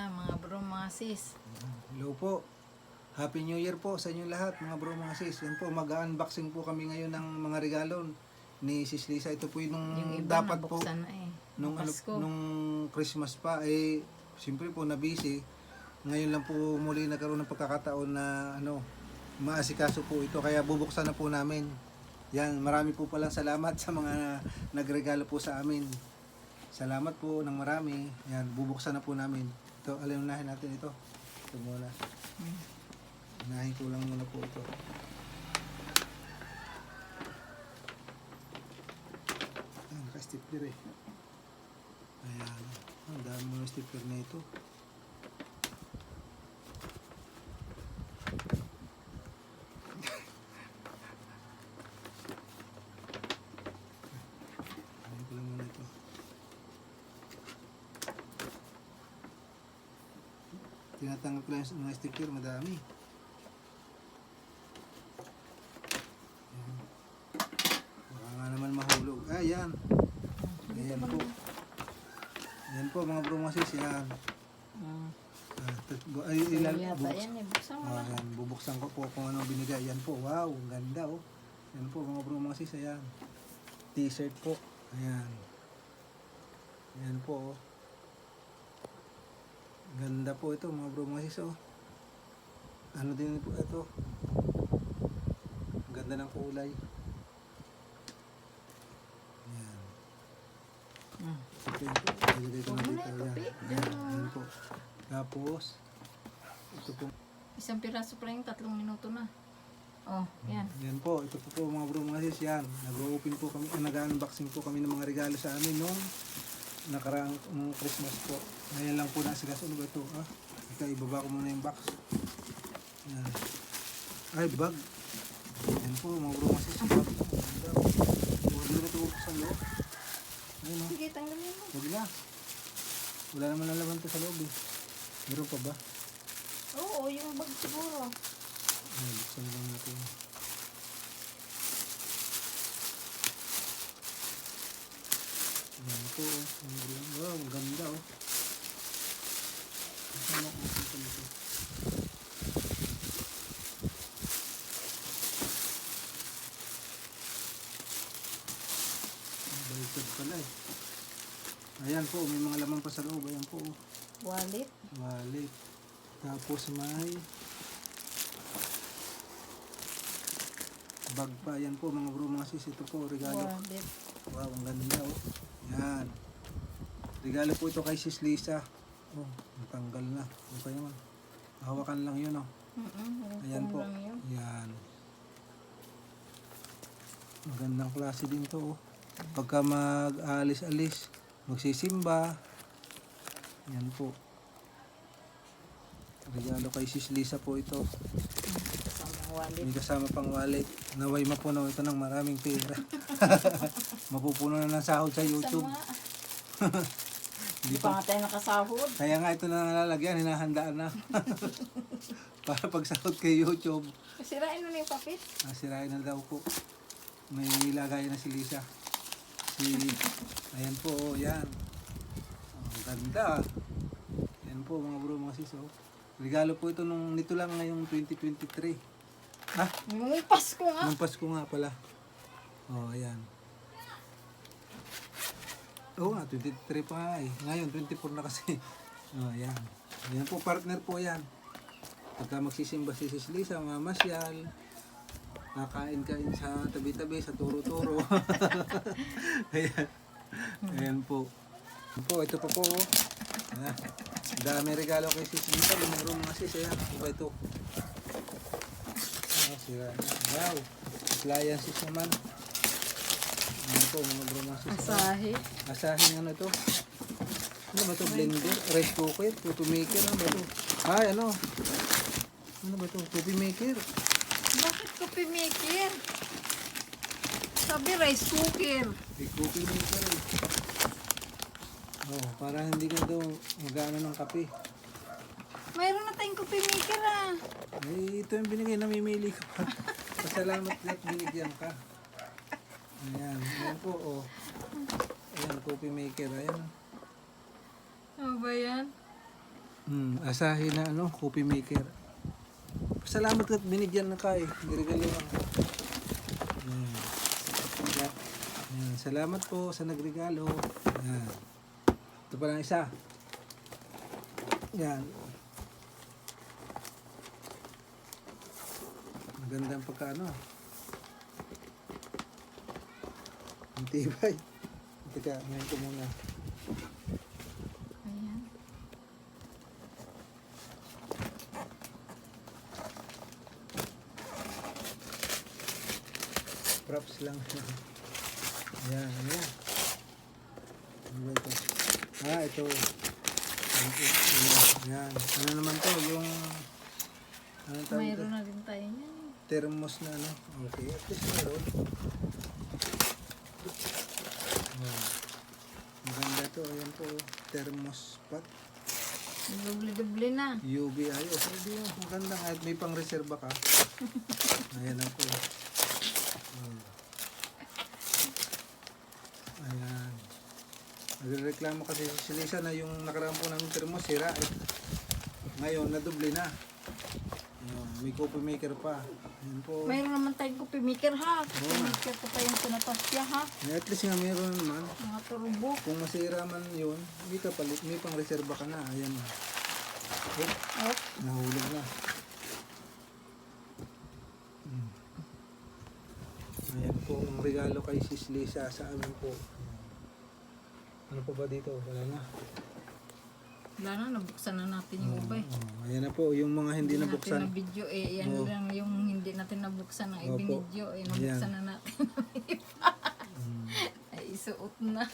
na mga bro, mga sis. Hello po. Happy New Year po sa inyo lahat, mga bro, mga sis. Yan po, mag-unboxing po kami ngayon ng mga regalo ni Sis Lisa. Ito po yung, Yung iba dapat po, na eh. nung, ano, nung Christmas pa, eh, siyempre po, na-busy. Ngayon lang po muli nagkaroon ng pagkakataon na, ano, maasikaso po ito. Kaya bubuksan na po namin. Yan, marami po palang salamat sa mga nagregalo po sa amin. Salamat po ng marami. Yan, bubuksan na po namin. Ito, alimunahin natin ito. Ito muna. Unahin ko lang muna po ito. Ah, naka-stipler eh. Ayan. Ang dami mo ng stipler na ito. Unahin ko lang muna ito. Tinatanggal ko lang yung mga sticker, madami. Ayan. Baka nga naman mahulog. Ah, yan. Ayan po. Ayan po mga bro mga sis, yan. Ah, bu- ay, ilan, yata bubuks- yan eh. Buksan mo Ah, yan, bubuksan ko po kung anong binigay. Yan po, wow, ang ganda oh. Yan po mga bro mga sis, ayan. T-shirt po. Ayan. Ayan po oh. Ganda po ito mga bro mga sis oh. Ano din po ito. Ang Ganda ng kulay. Ito yun po. Ilagay ko na dito. Ayan po. Tapos, ito po. Isang piraso pa lang, tatlong minuto na. Oh, yan. Yan po, ito po po mga bro mga sis, yan. Nag-open po kami, nag-unboxing po kami ng mga regalo sa amin nung nakaraang nung Christmas po. Ngayon lang po nasigas. Ano ba ito? Ah, ika, ibaba ko muna yung box. Yan. Ay, bag. Yan po mga bro mga sis, bag. Huwag na ito sa loob. Ayun oh. Sige, tanggalin mo. Huwag na. Wala naman ang laman to sa loob eh. Meron pa ba? Oo, yung bag siguro. Ay, buksan lang natin. Ayan po. oh. Ang. Wow, ang ganda oh. Kasama ko ito nito. Ang Baliktad pala eh. Ayan po, may mga laman pa sa loob. Ayan po. oh. Wallet. Wallet. Tapos may bag pa. Yan po mga bro mga sis. Ito po regalo. Wallet. Wow, ang ganda oh. Yan. Regalo po ito kay sis Lisa. Oh, natanggal na. Okay naman. Hawakan lang yun oh. Mm-mm, Ayan po. yun. Yan. Magandang klase din to oh. Pagka mag-alis-alis, magsisimba. Yan po. Regalo kay sis Lisa po ito. Wallet. May kasama pang wallet. Naway mapuno ito ng maraming pera. Mapupuno na ng sahod sa YouTube. Hindi pa nga tayo nakasahod. Kaya nga ito na nalalagyan, hinahandaan na. Para pag sahod kay YouTube, Sirain mo na yung papit. nasirain na daw po. May lagay na si Lisa. Si, ayan po, oh, yan. Ang ganda. Yan po mga bro, mga sis. Oh. Regalo po ito nung nito lang ngayong 2023. Ah, Nung Pasko nga. Nung Pasko nga pala. Oh, ayan. Oo nga, 23 pa eh. Ngayon, 24 na kasi. Oh, ayan. Ayan po, partner po yan. Pagka magsisimba si Sis Lisa, mamasyal. Kakain-kain sa tabi-tabi, sa turo-turo. ayan. Ayan po. Ayan po, ito po po. oh. Ayan. Dami regalo kay Sis Lisa. Lumaro mga sis. Ayan, iba ito. Sira. Wow. Appliances naman. Ano po, mga bro mga sis. Asahe. Asahin ano to? Ano ba to? Blender? Rice cooker? Coffee maker? Ano ba to? Ay, ano? Ano ba to? Coffee maker? Bakit coffee maker? Sabi rice cooker. May coffee maker. Oh, para hindi ka daw mag-ano ng kape. Mayroon na tayong coffee maker ah. Eh, ito yung binigay, namimili ka pa. Pasalamat na at binigyan ka. Ayan, ayan po, oh. Ayan, coffee maker, ayan. Ano ba yan? Hmm, asahin na ano, coffee maker. Salamat at binigyan na kay. Nirigalo lang. Yan. Yan. Yan. Salamat po sa nagregalo. Yan. Ito pa lang isa. Yan. Maganda ang pagkaano. Ang tibay. Teka, ngayon ko muna. Ayan. Props lang. Ayan, ano yan? Ano ba ito? Ah, ito. Ayan. Ano naman to? Yung... Ano? Mayroon na din tayo niyan. Thermos na ano? Okay, at least meron. Ayan. Maganda to. Ayan po. Thermos pot. Doble-doble na. UV ayos. Hindi yun. Maganda kahit may pang reserva ka. Ayan po. Oh. Ayan. Nagreklamo kasi si Lisa na yung nakaraan po namin thermos sira. Eh. Ngayon, nadoble na. Ayan, may coffee maker pa. Ayan po. Mayroon naman tayong coffee maker ha. Coffee maker pa tayong sinatasya ha. At least nga meron naman. Mga turbo. Kung masira man yun, may kapalit, may pang reserva ka na. Ayan. Oh, Oh, nahulog na. Mm. Ayan po ang regalo kay Sis Lisa sa amin po. Ano pa ba dito? Wala na. Wala na, nabuksan na natin yung iba eh. Oh, ayan na po, yung mga hindi natin nabuksan. na video eh. Yan Oo. lang yung hindi natin nabuksan na Opo. ibinidyo eh. Nabuksan na natin. Mm. Ay, isuot na.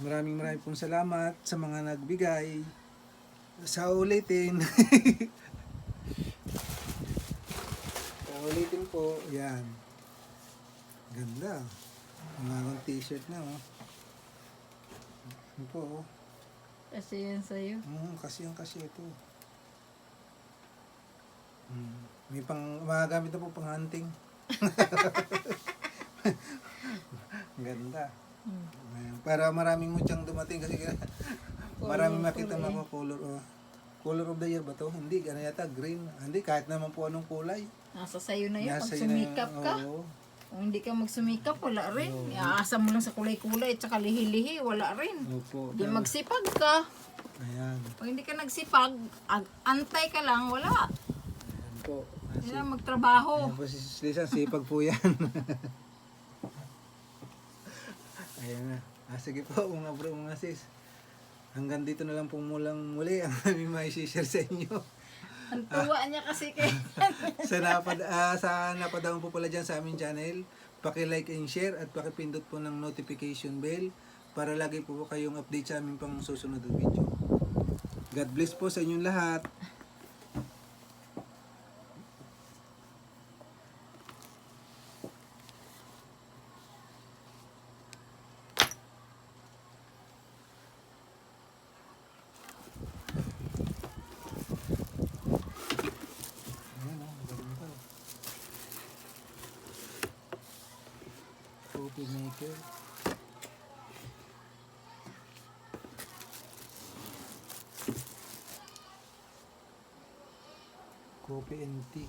Maraming maraming pong salamat sa mga nagbigay. Sa ulitin. sa ulitin po, yan. Ganda. Mga t-shirt na, oh. Yan po, oh. Kasi yan sa'yo. Mm, kasi yung kasi ito. Mm. May pang, magagamit na po pang hunting. Ganda. Ayan, Para maraming mutyang dumating kasi maraming makita Colorful, mo color oh. Color of the year ba to? Hindi, ano yata, green. Hindi, kahit naman po anong kulay. Nasa sa'yo na yun. Nasa Pag na sumikap ka. Oo. Kung hindi ka magsumikap, wala rin. Iaasa mo lang sa kulay-kulay at saka lihi-lihi, wala rin. Opo. Hindi magsipag ka. Ayan. Pag hindi ka nagsipag, ag- antay ka lang, wala. Ayan po. Ah, Hindi si- magtrabaho. Ayan po si Sis Lisa, sipag po yan. Ayan na. Ah, sige po mga bro, mga sis. Hanggang dito na lang po mulang muli ang aming may share sa inyo. Ang tuwa niya kasi kay... sa napad ah, sa napadawan po pala dyan sa aming channel, paki-like and share at paki-pindot po ng notification bell para lagi po, po kayong update sa aming pang susunod na video. God bless po sa inyong lahat. Ayan, oh, maganda. Coffee maker. Coffee and tea.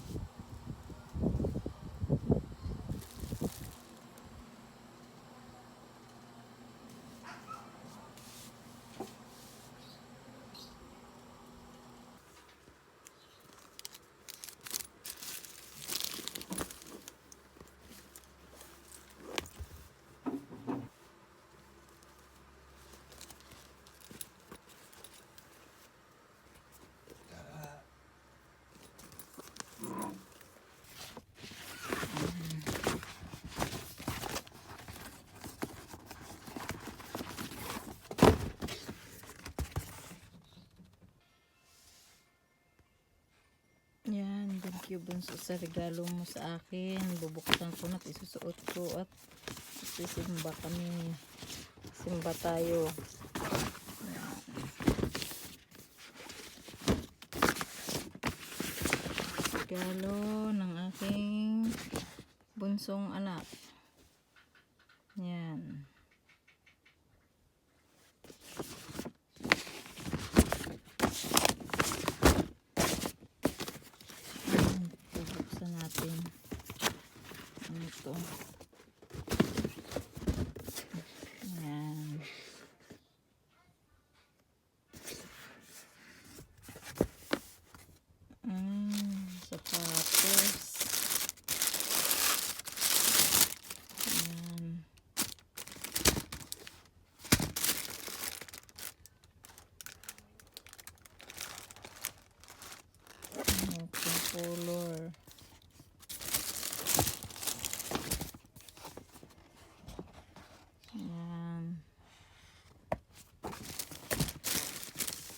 Yan, thank you bunso sa regalo mo sa akin. Bubuksan ko na at isusuot ko at sisimba kami. Simba tayo. Regalo ng aking bunsong anak. Yan.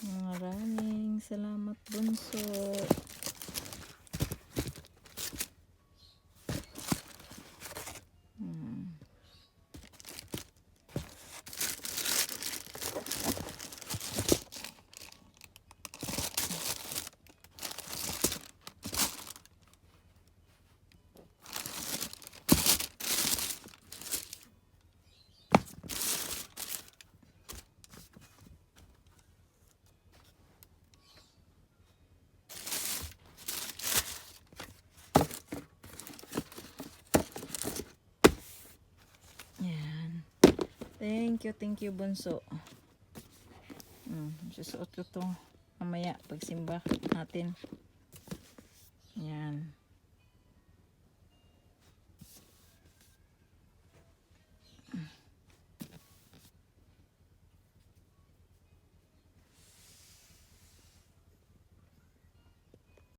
Maraming salamat bunso. Thank you, thank you, Bunso. Hmm, susuot ko to mamaya pagsimba natin. Yan.